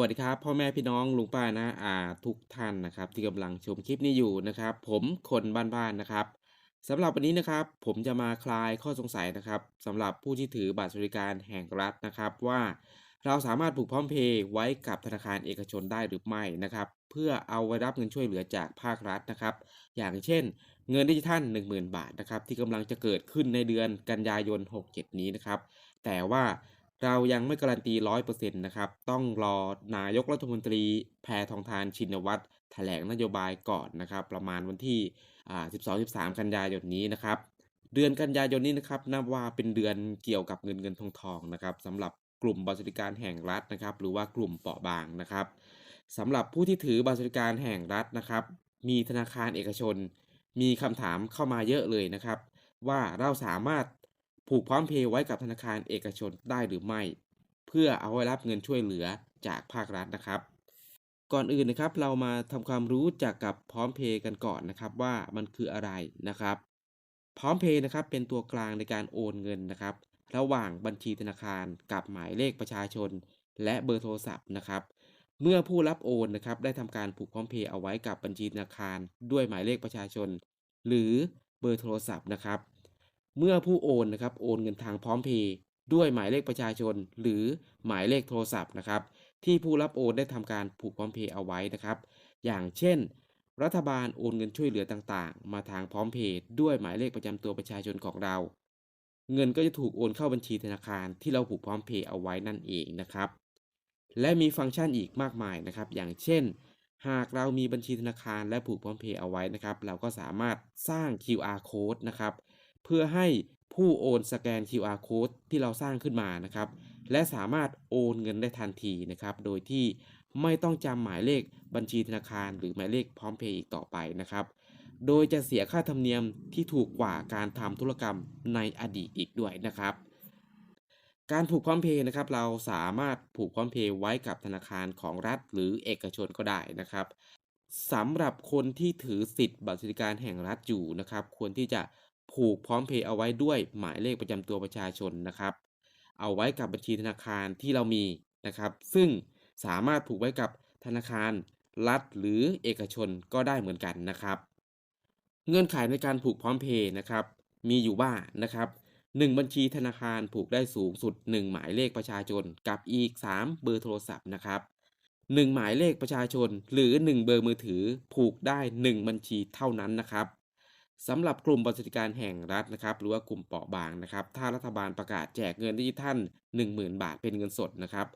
วัสดีครับ พ่อแม่พี่น้องลุงป้าน้าอาทุกท่านนะครับ ที่กำลังชมคลิปนี้อยู่นะครับ ผมคนบ้านๆนะครับสำหรับวันนี้นะครับ ผมจะมาคลายข้อสงสัยนะครับสำหรับผู้ที่ถือบัตรสวัสดิการแห่งรัฐนะครับ ว่าเราสามารถผูกพร้อมเพย์ไว้กับธนาคารเอกชนได้หรือไม่นะครับ เพื่อเอาไว้รับเงินช่วยเหลือจากภาครัฐนะครับ อย่างเช่น เงินดิจิทัล 10,000 บาทนะครับที่กำลังจะเกิดขึ้นในเดือนกันยายน 67 นี้นะครับแต่ว่า เรายังไม่การันตี100%นต์นะครับ ต้องรอนายกรัฐมนตรีแพทองทานชินวัตรแถลงนโยบายก่อนนะครับ ประมาณวันที่อ่า12-13 กันยายนนี้นะครับ เดือนกันยายนนี้นะครับนับว่าเป็นเดือนเกี่ยวกับเงินเงินทองทองนะครับสำหรับกลุ่มบัตรสวัสดิการแห่งรัฐนะครับ หรือว่ากลุ่มเปราะบางนะครับสำหรับผู้ที่ถือบัตรสวัสดิการแห่งรัฐนะครับ มีธนาคารเอกชน มีคำถามเข้ามาเยอะเลยนะครับ ว่าเราสามารถ ผูกพร้อมเพย์ไว้กับธนาคารเอกชนได้หรือไม่ เพื่อเอาไว้รับเงินช่วยเหลือจากภาครัฐนะครับ ก่อนอื่นนะครับเรามาทำความรู้จักกับพร้อมเพย์กันก่อนนะครับว่ามันคืออะไรนะครับ พร้อมเพย์นะครับเป็นตัวกลางในการโอนเงินนะครับ ระหว่างบัญชีธนาคารกับหมายเลขประชาชน และเบอร์โทรศัพท์นะครับเมื่อผู้รับโอนนะครับได้ทำการผูกพร้อมเพย์เอาไว้กับบัญชีธนาคาร ด้วยหมายเลขประชาชน หรือเบอร์โทรศัพท์นะครับ เมื่อผู้โอนนะครับโอนเงินทางพร้อมเพย์ด้วยหมายเลขประชาชน หรือหมายเลขโทรศัพท์นะครับ ที่ผู้รับโอนได้ทำการผูกพร้อมเพย์เอาไว้นะครับ อย่างเช่น รัฐบาลโอนเงินช่วยเหลือต่างๆ มาทางพร้อมเพย์ด้วยหมายเลขประจำตัวประชาชนของเรา เงินก็จะถูกโอนเข้าบัญชีธนาคารที่เราผูกพร้อมเพย์เอาไว้นั่นเองนะครับ และมีฟังก์ชันอีกมากมายนะครับ อย่างเช่น หากเรามีบัญชีธนาคารและผูกพร้อมเพย์เอาไว้นะครับ เราก็สามารถสร้าง QR code นะครับ เพื่อให้ผู้โอนสแกน QR code ที่เราสร้างขึ้นมานะครับ และสามารถโอนเงินได้ทันทีนะครับ โดยที่ไม่ต้องจำหมายเลขบัญชีธนาคาร หรือหมายเลขพร้อมเพย์อีกต่อไปนะครับ โดยจะเสียค่าธรรมเนียมที่ถูกกว่าการทำธุรกรรมในอดีตอีกด้วยนะครับ การผูกพร้อมเพย์นะครับ เราสามารถผูกพร้อมเพย์ไว้กับธนาคารของรัฐ หรือเอกชนก็ได้นะครับสำหรับคนที่ถือสิทธิ์บัตรสวัสดิการแห่งรัฐอยู่นะครับ ควรที่จะ ผูกพร้อมเพย์เอาไว้ด้วยหมายเลขประจำตัวประชาชนนะครับ เอาไว้กับบัญชีธนาคารที่เรามีนะครับ ซึ่งสามารถผูกไว้กับธนาคารรัฐหรือเอกชนก็ได้เหมือนกันนะครับ เงื่อนไขในการผูกพร้อมเพย์นะครับ มีอยู่ว่านะครับ1บัญชีธนาคารผูกได้สูงสุด 1 หมายเลขประชาชนกับอีก 3 เบอร์โทรศัพท์นะครับ 1 หมายเลขประชาชนหรือ 1 เบอร์มือถือผูกได้ 1 บัญชีเท่านั้นนะครับ สำหรับกลุ่มบรสวัสดิการแห่งรัฐนะครับหรือว่ากลุ่มเปราะบางนะครับ ถ้ารัฐบาลประกาศแจกเงินดิจิทัล10,000 บาทเป็นเงินสดนะครับ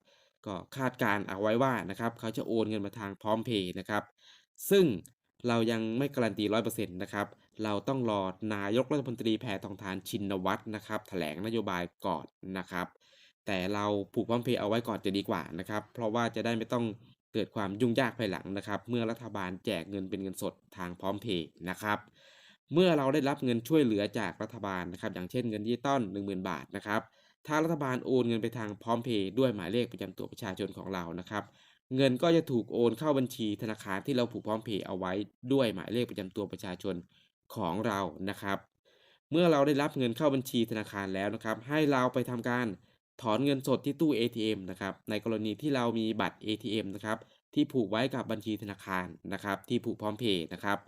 ก็คาดการเอาไว้ว่านะครับเขาจะโอนเงินมาทางพร้อมเพย์นะครับ ซึ่งเรายังไม่การันตี100%นะครับ เราต้องรอนายกรัฐมนตรีแพทองทานชินวัตรนะครับแถลงนโยบายก่อนนะครับ แต่เราผูกพร้อมเพย์เอาไว้ก่อนจะดีกว่านะครับ เพราะว่าจะได้ไม่ต้องเกิดความยุ่งยากภายหลังนะครับ เมื่อรัฐบาลแจกเงินเป็นเงินสดทางพร้อมเพย์นะครับ เมื่อเราได้รับเงินช่วยเหลือจากรัฐบาลนะครับ อย่างเช่นเงินดิจิตอล10,000 บาทนะครับ ถ้ารัฐบาลโอนเงินไปทางพร้อมเพย์ด้วยหมายเลขประจำตัวประชาชนของเรานะครับ เงินก็จะถูกโอนเข้าบัญชีธนาคารที่เราผูกพร้อมเพย์เอาไว้ด้วยหมายเลขประจำตัวประชาชนของเรานะครับ เมื่อเราได้รับเงินเข้าบัญชีธนาคารแล้วนะครับ ให้เราไปทำการถอนเงินสดที่ตู้ ATM นะครับ ในกรณีที่เรามีบัตร ATM นะครับ ที่ผูกไว้กับบัญชีธนาคารนะครับ ที่ผูกพร้อมเพย์นะครับ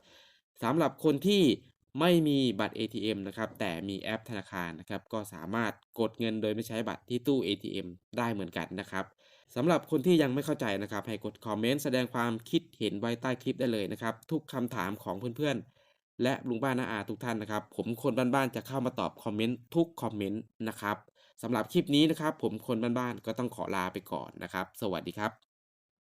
สำหรับคนที่ ไม่มีบัตร ATM นะครับแต่มีแอปธนาคารนะครับก็สามารถกดเงินโดยไม่ใช้บัตรที่ตู้ ATM ได้เหมือนกันนะครับสำหรับคนที่ยังไม่เข้าใจนะครับ ให้กดคอมเมนต์แสดงความคิดเห็นไว้ใต้คลิปได้เลยนะครับ ทุกคำถามของเพื่อนๆ และลุงบ้านนาอาทุกท่านนะครับ ผมคนบ้านๆจะเข้ามาตอบคอมเมนต์ทุกคอมเมนต์นะครับสำหรับคลิปนี้นะครับ ผมคนบ้านๆก็ต้องขอลาไปก่อนนะครับ สวัสดีครับ